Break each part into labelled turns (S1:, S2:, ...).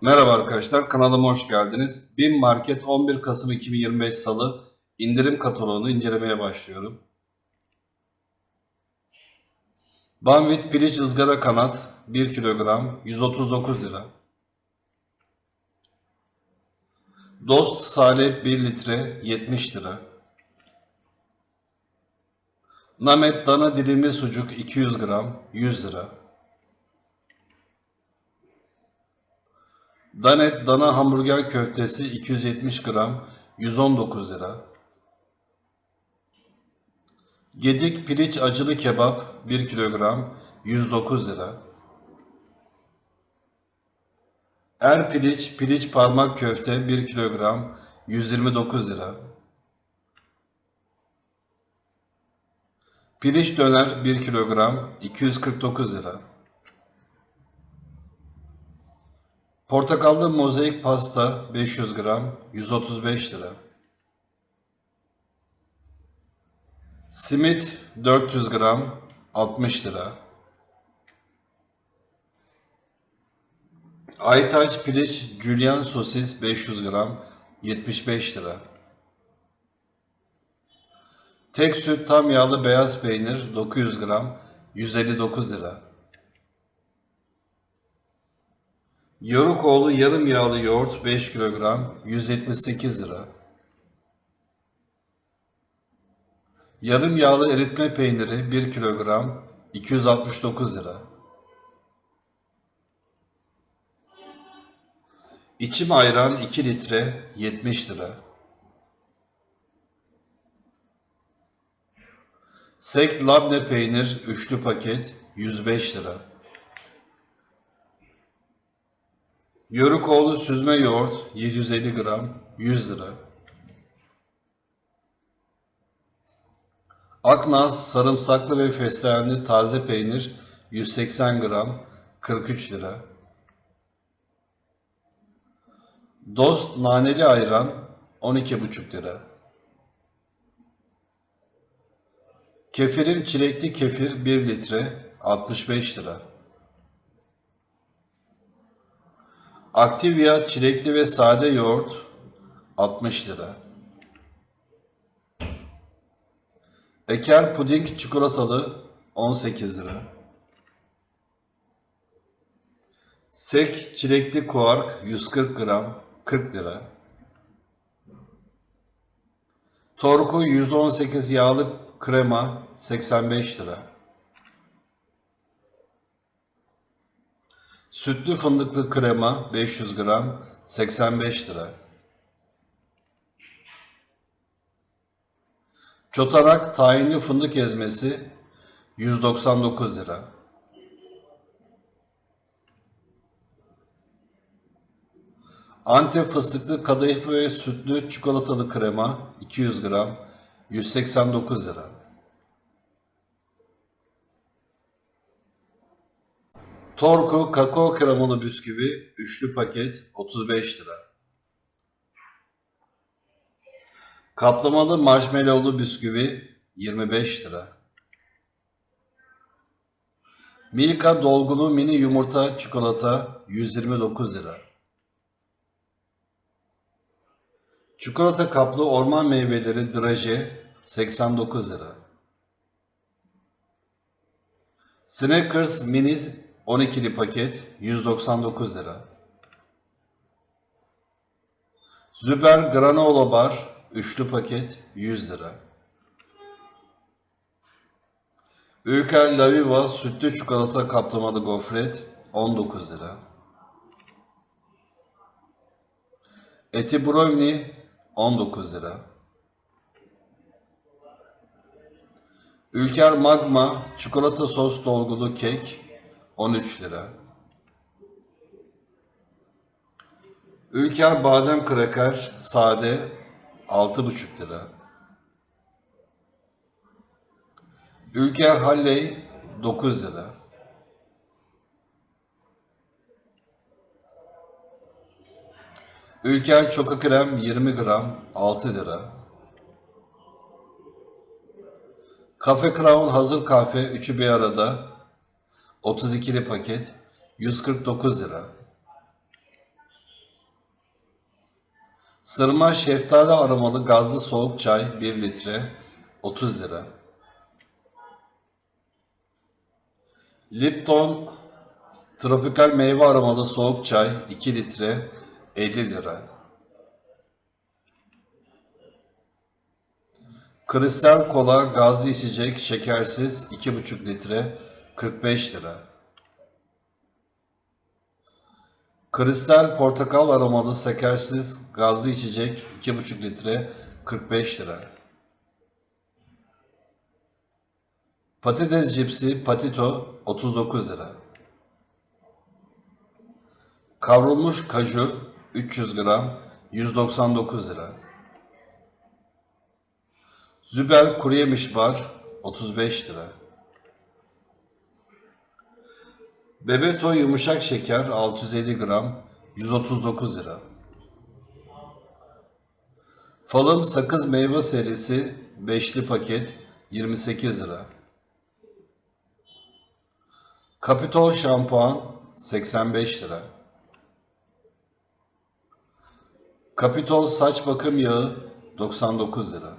S1: Merhaba arkadaşlar, kanalıma hoş geldiniz. BİM Market 11 Kasım 2025 Salı indirim kataloğunu incelemeye başlıyorum. Banvit piliç ızgara kanat 1 kilogram 139 lira. Dost salep 1 litre 70 lira. Namet dana dilimli sucuk 200 gram 100 lira. Danet dana hamburger köftesi 270 gram 119 lira. Gedik piliç acılı kebap 1 kilogram 109 lira. Er piliç piliç parmak köfte 1 kilogram 129 lira. Piliç döner 1 kilogram 249 lira. Portakallı mozaik pasta 500 gram 135 lira. Simit 400 gram 60 lira. Aytaç piliç Julian sosis 500 gram 75 lira. Tek süt tam yağlı beyaz peynir 900 gram 159 lira. Yorukoğlu yarım yağlı yoğurt 5 kilogram 178 lira. Yarım yağlı eritme peyniri 1 kilogram 269 lira. İçim ayran 2 litre 70 lira. Sekt labne peynir üçlü paket 105 lira. Yörükoğlu süzme yoğurt 750 gram 100 lira. Aknaz sarımsaklı ve fesleğenli taze peynir 180 gram 43 lira. Dost naneli ayran 12,5 lira. Kefirim çilekli kefir 1 litre 65 lira. Activia çilekli ve sade yoğurt 60 lira. Eker puding çikolatalı 18 lira. Sek çilekli kuark 140 gram 40 lira. Torku %18 yağlı krema 85 lira. Sütlü fındıklı krema 500 gram 85 lira. Çotarak tahinli fındık ezmesi 199 lira. Antep fıstıklı kadayıf ve sütlü çikolatalı krema 200 gram 189 lira. Torku kakao kremalı bisküvi üçlü paket 35 lira. Kaplamalı marshmallowlu bisküvi 25 lira. Milka dolgulu mini yumurta çikolata 129 lira. Çikolata kaplı orman meyveleri draje 89 lira. Snickers mini 12'li paket 199 lira. Züber granola bar üçlü paket 100 lira. Ülker Laviva sütlü çikolata kaplamalı gofret 19 lira. Eti brownie 19 lira. Ülker Magma çikolata sos dolgulu kek 13 lira. Ülker badem kraker sade 6,5 lira. Ülker Halley 9 lira. Ülker Çoka Krem 20 gram 6 lira. Kafe Crown hazır kahve üçü bir arada 32'li paket 149 lira. Sırma şeftali aromalı gazlı soğuk çay 1 litre 30 lira. Lipton tropikal meyve aromalı soğuk çay 2 litre 50 lira. Kristal kola gazlı içecek şekersiz 2,5 litre 45 lira. Kristal portakal aromalı şekersiz gazlı içecek 2,5 litre 45 lira. Patates cipsi patito 39 lira. Kavrulmuş kaju 300 gram 199 lira. Züber kuru yemiş bar 35 lira. Bebeto yumuşak şeker 650 gram 139 lira. Falım sakız meyve serisi 5'li paket 28 lira. Kapitol şampuan 85 lira. Kapitol saç bakım yağı 99 lira.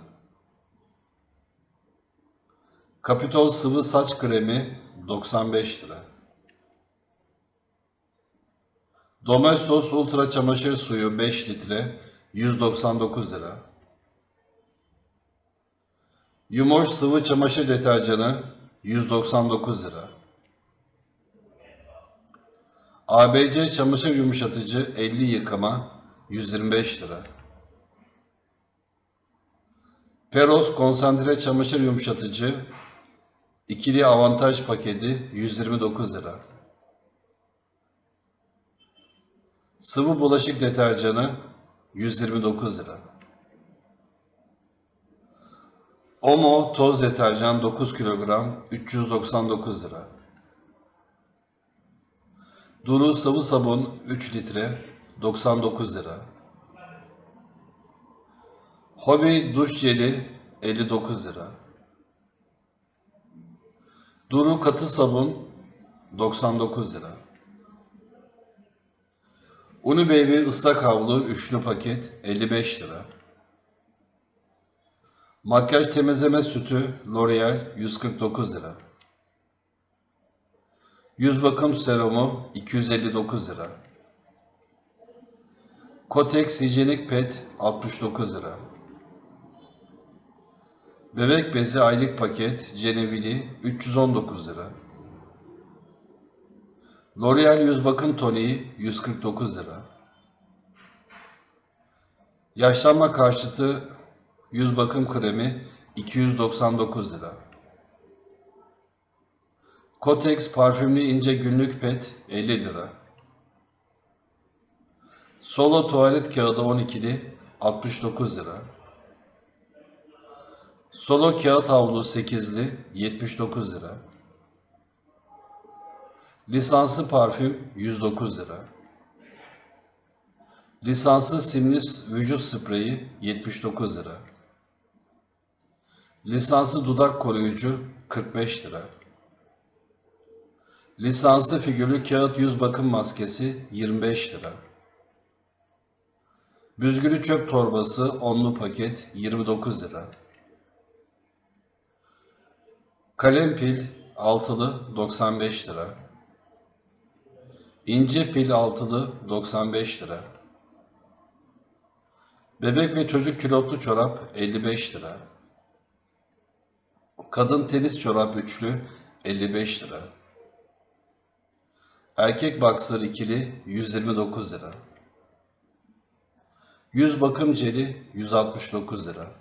S1: Kapitol sıvı saç kremi 95 lira. Domestos Ultra çamaşır suyu 5 litre 199 lira. Yumoş sıvı çamaşır deterjanı 199 lira. ABC çamaşır yumuşatıcı 50 yıkama 125 lira. Peros konsantre çamaşır yumuşatıcı ikili avantaj paketi 129 lira. Sıvı bulaşık deterjanı 129 lira. Omo toz deterjan 9 kilogram 399 lira. Duru sıvı sabun 3 litre 99 lira. Hobi duş jeli 59 lira. Duru katı sabun 99 lira. Uni Baby ıslak havlu üçlü paket 55 lira. Makyaj temizleme sütü L'Oreal 149 lira. Yüz bakım serumu 259 lira. Kotex hijyenik pet 69 lira. Bebek bezi aylık paket Cenevili 319 lira. L'Oreal yüz bakım toniği 149 lira. Yaşlanma karşıtı yüz bakım kremi 299 lira. Kotex parfümlü ince günlük pet 50 lira. Solo tuvalet kağıdı 12'li 69 lira. Solo kağıt havlu 8'li 79 lira. Lisanslı parfüm 109 lira. Lisanslı simli vücut spreyi 79 lira. Lisanslı dudak koruyucu 45 lira. Lisanslı figürlü kağıt yüz bakım maskesi 25 lira. Büzgülü çöp torbası onlu paket 29 lira. Kalem pil altılı 95 lira. İnce pil altılı 95 lira. Bebek ve çocuk kilotlu çorap 55 lira. Kadın tenis çorap üçlü 55 lira. Erkek boxer ikili 129 lira. Yüz bakım jeli 169 lira.